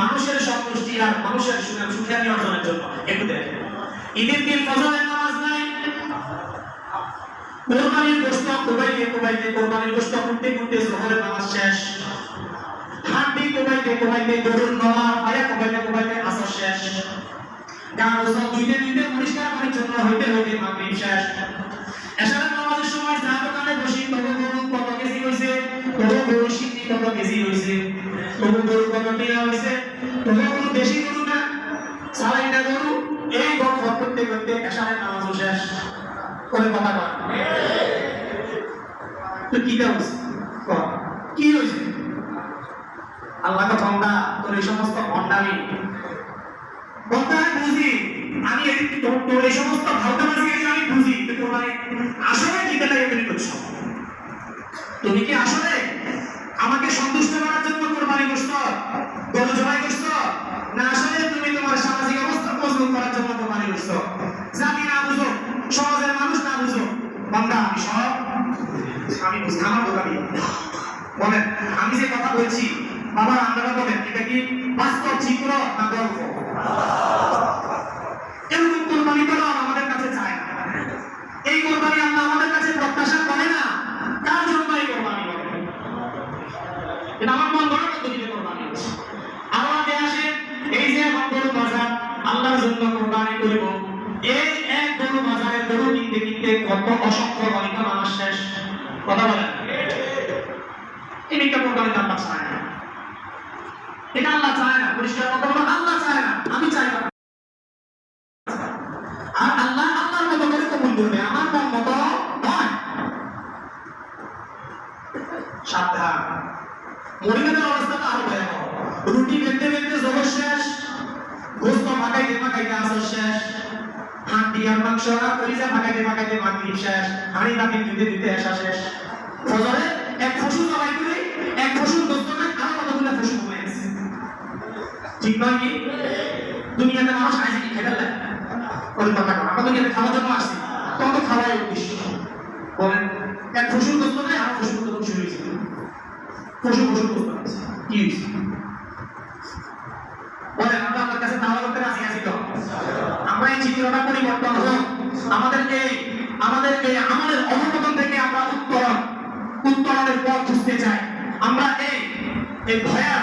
মানুষের সন্তুষ্টি আর মানুষের সুখে সুখানি অর্জনের জন্য? একটু দেখেন। ঈদের দিন নামাজ নাই। কোরবানির কোবাইতে কোবাইতে কোরবানির জোহরের নামাজ শেষ। কোবাইতে কোবাইতে কোবাইতে কোবাইতে আসর শেষ। গা গোসল দুইতে দুইতে পরিষ্কার হইতে হইতে মাগরিব শেষ। নামাজের সময় দোকানে বসি গরু কত কেজি তবু গরু কেজি হইছে তবু গরু কত টিয়া হইছে তবু গরু দেশি গরু না। সালাইনা গরু, এই গপ গপ করতে করতে এশারের নামাজও শেষ। করে কথা কয় তো কি হইছে কি হইছে আল্লাহ কা বান্দা তোর এই সমস্ত আমি বুঝি, আমি তোর এই সমস্ত ভাওতাবাজি আমি বুঝি আসলে কি করছ? তুমি কি আসলে আমাকে সন্তুষ্ট করার জন্য কোরবানি করছ গরু জবাই করছ না আসলে তুমি তোমার সামাজিক অবস্থা মজবুত করার জন্য কোরবানি করছ জাতি না বুঝো, সমাজের মানুষ না বুঝো। বান্দা, আমি সব আমি বুঝি আমার দোকানি আমি যে কথা বলছি বাবা আপনারা বলেন, এটা কি বাস্তব চিত্র না গল্প? এরকম কোরবানি করা আমাদের কাছে চায় এই কোরবানি আল্লাহ আমাদের কাছে প্রত্যাশা করে না। কার জন্য এই কোরবানি করে? এটা আমার করব। এই এক গরু বাজারে গরু কিনতে কিনতে কত অসংখ্য গণিত মানুষ শেষ। কথা বলেন। এই একটা কোরবানি আল্লাহ না। এটা আল্লাহ চায় না, পরিষ্কার কথা বলো আল্লাহ চায় না, আমি চাই না। আর আল্লাহ আল্লাহর মতো করে কবুল করবে, আমার মন মতো নয়। সাবধান। মরিমের অবস্থাটা আরও ভয়াবহ। রুটি বেঁধে বেঁধে জবর শেষ। গোস্ত মাখাইতে মাখাইতে আসর আর মাংস আর কলিজা মাখাইতে মাখাইতে মাগরিব শেষ, হাঁড়ি বাকি দিতে দিতে আসা শেষ। ফজরে এক ফসল জবাই করে, এক ফসল গোস্ত না আরও কতগুলো ফসল হয়ে গেছে ঠিক নয় কি? দুনিয়াতে মানুষ আইসে কি খেতে লাগে কর আমরা দুনিয়াতে খাওয়ার জন্য আসছি। তত খাওয়াই উদ্দেশ্য। বলেন, এক ফসল গোস্ত নাই আর ফসল গোস্ত শুরু হয়েছে ফসল ফসল গোস্ত কি হয়েছে? বলেন চিত্রটা পরিবর্তন হোক আমাদের এই আমাদের এই থেকে আমরা উত্তরণ, উত্তরণের পথ খুঁজতে চাই। আমরা এই এই ভয়া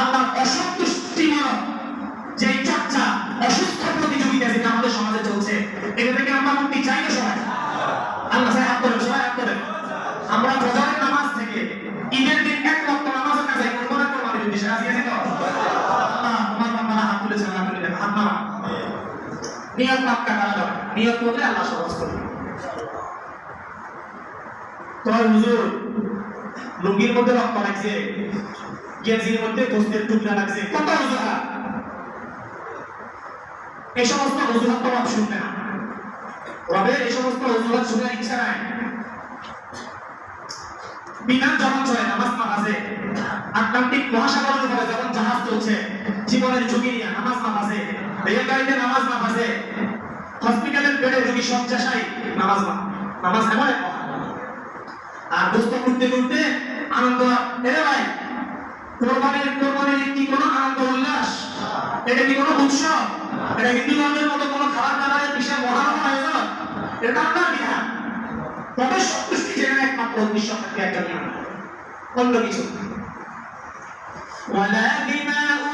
আল্লাহ অসন্তুষ্টিমূলক যে চর্চা, অসুস্থ প্রতিযোগিতা যেটা আমাদের সমাজে চলছে এটা থেকে আমরা মুক্তি চাই না সবাই? আল্লাহ সাহেব হাত করেন সবাই হাত করেন আমরা ফজরের নিয়ত পাক্কা করা নিয়ত করলে আল্লাহ সহজ করবে তোমার হুজুর, লুঙ্গির মধ্যে রক্ত লাগছে, গেঞ্জির মধ্যে টুকরা লাগছে, কত এই সমস্ত অজুহাত তো রব শুনবে না। রবের এই সমস্ত অজুহাত শোনার ইচ্ছা নাই। বিমান যখন চলে নামাজ নামাজে আটলান্টিক মহাসাগরের উপরে যখন জাহাজ চলছে জীবনের ঝুঁকি নিয়ে নামাজ নামাজে রেলগাড়িতে নামাজ নামাজে হসপিটালের বেডে রোগী শয্যাশায়ী নামাজ না নামাজ এমন এক মহা। আর দোস্ত করতে করতে আনন্দ এরে ভাই কোরবানির কোরবানির কি কোনো আনন্দ উল্লাস এটা কি কোনো উৎসব এটা হিন্দু ধর্মের মতো কোনো খাবার দাবারের বিশাল মহারম আয়োজন এটা আপনার বিধান তবে সন্তুষ্টি যেখানে একমাত্র উদ্দেশ্য থাকে একটা বিধান অন্য কিছু না। ولا دماؤها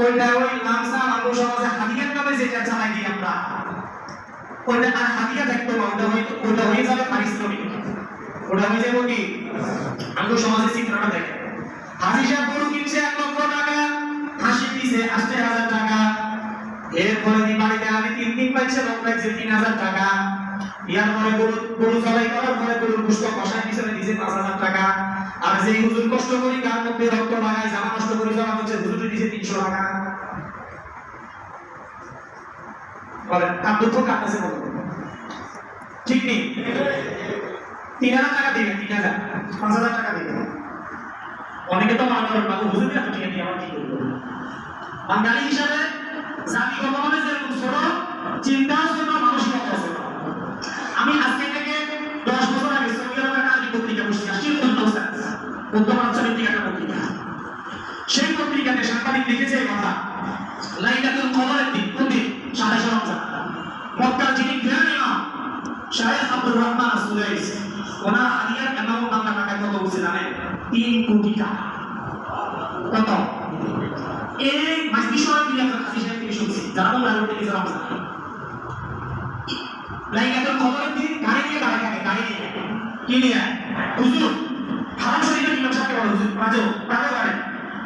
ওইটা ওই লামসা মানুষ সমাজে হাদিয়ার নামে যেটা চালাই দিই আমরা ওইটা আর হাদিয়া থাকতো না ওইটা হয়ে যাবে পারিশ্রমিক। ওটা হয়ে যাবে কি? আমরা সমাজে চিত্রটা দেখে। হাসি সাহেব গরু কিনছে এক লক্ষ টাকা হাসি দিছে আশি হাজার টাকা। এরপরে দি বাড়িতে আমি তিন দিন পাইছে, লোক পাইছে তিন হাজার টাকা। ইয়ার পরে গরু গরু জবাই করার পরে গরুর গোস্ত কষাই পিছনে দিছে পাঁচ হাজার টাকা। আর যে হুজুর কষ্ট করি, গার মধ্যে রক্ত লাগাই জামা নষ্ট করে জমা হচ্ছে তিনশো টাকা। বলেন, তার দুঃখ বলুন। ঠিক নেই। তিন হাজার টাকা দিবেন, তিন হাজার। পাঁচ হাজার টাকা দিবেন। অনেকে তো মনে করেন, বাবু বুঝতে এত টাকা দিয়ে আমার কি করব? বাঙালি হিসাবে জাতিগতভাবে যেরকম ছোট আমি আজকে থেকে দশ বছর আগে সৌদি আরবের আরবি পত্রিকা বসে আসছি উদ্যমান চরিত্রিক একটা পত্রিকা সেই পত্রিকাতে এই কথা। লাইলাতুল কদরের দিন কোন দিন সাতাশে রমজান। মক্কার যিনি জ্ঞান ইমাম শাহেখ আব্দুর রহমান আসুলাইস ওনার হাদিয়ার এমাম বাংলা টাকা কত বলছে জানেন? তিন কোটি টাকা। কত? এই মাসবি শহরে দুই হাজার হাসি সাহেব থেকে শুনছি যারা বাংলা রোডে গেছে রমজান লাইলাতুল কদরের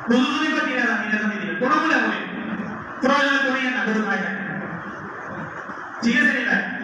আসা দিবেন হুজুর যদি করে তিন হাজার তিন হাজার দিবেন কোনো মূল্য হবে প্রয়োজনে করিয়ে না গরু খাই ঠিক আছে নি ভাই